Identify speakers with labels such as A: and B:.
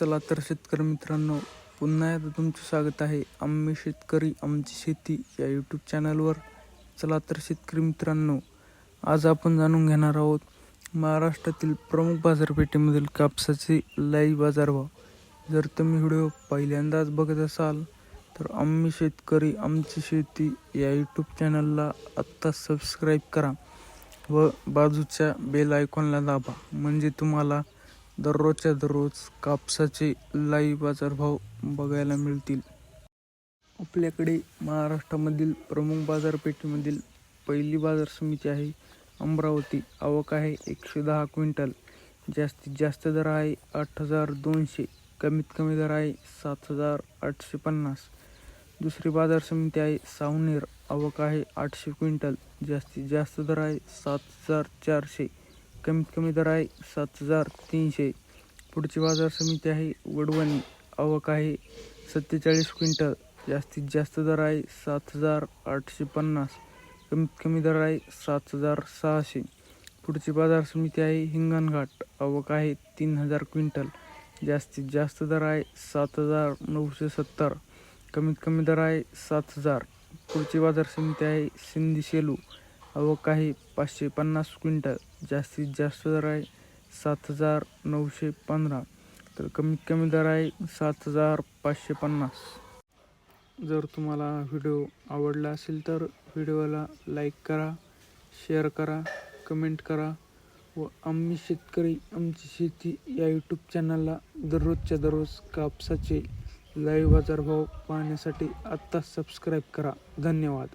A: चला तर शेतकरी मित्रांनो पुन्हा एकदा तुमचं स्वागत आहे आम्ही शेतकरी आमची शेती या यूट्यूब चॅनलवर चला तर शेतकरी मित्रांनो आज आपण जाणून घेणार आहोत महाराष्ट्रातील प्रमुख बाजारपेठेमधील कापसाचे लाईव्ह बाजारभाव. जर तुम्ही व्हिडिओ पहिल्यांदाच बघत असाल तर आम्ही शेतकरी आमची शेती या यूट्यूब चॅनलला आत्ता सबस्क्राईब करा व बाजूच्या बेल आयकॉनला दाबा. म्हणजे तुम्हाला दररोजच्या दररोज कापसाचे लाईव्ह बाजारभाव बघायला मिळतील. आपल्याकडे महाराष्ट्रामधील प्रमुख बाजारपेठेमधील पहिली बाजार समिती आहे. अमरावती. आवक आहे एकशे दहा क्विंटल. जास्तीत जास्त दर आहे आठ हजार दोनशे. कमीत कमी दर आहे सात हजार आठशे पन्नास. दुसरी बाजार समिती आहे सावनेर. आवक आहे आठशे क्विंटल. जास्तीत जास्त दर आहे सात हजार चारशे. कमीत कमी दर आहे सात हजार तीनशे. पुढची बाजार समिती आहे वडवणी. आवक आहे सत्तेचाळीस क्विंटल. जास्तीत जास्त दर आहे सात हजार आठशे पन्नास. कमीत कमी दर आहे सात हजार सहाशे. पुढची बाजार समिती आहे हिंगणघाट. आवक आहे तीन हजार क्विंटल. जास्तीत जास्त दर आहे सात हजार नऊशे सत्तर. कमीत कमी दर आहे सात हजार. पुढची बाजार समिती आहे सिंधी शेलू. आवक आहे पाचशे पन्नास क्विंटल. जास्तीत जास्त दर आहे सात हजार नऊशे पंधरा. तर कमीत कमी दर आहे सात हजार पाचशे पन्नास. जर तुम्हाला व्हिडिओ आवडला असेल तर व्हिडिओला लाईक करा शेअर करा कमेंट करा व आम्ही शेतकरी आमची शेती या यूट्यूब चॅनलला दररोजच्या दररोज कापसाचे लाईव्ह बाजारभाव पाहण्यासाठी आत्ताच सबस्क्राईब करा. धन्यवाद.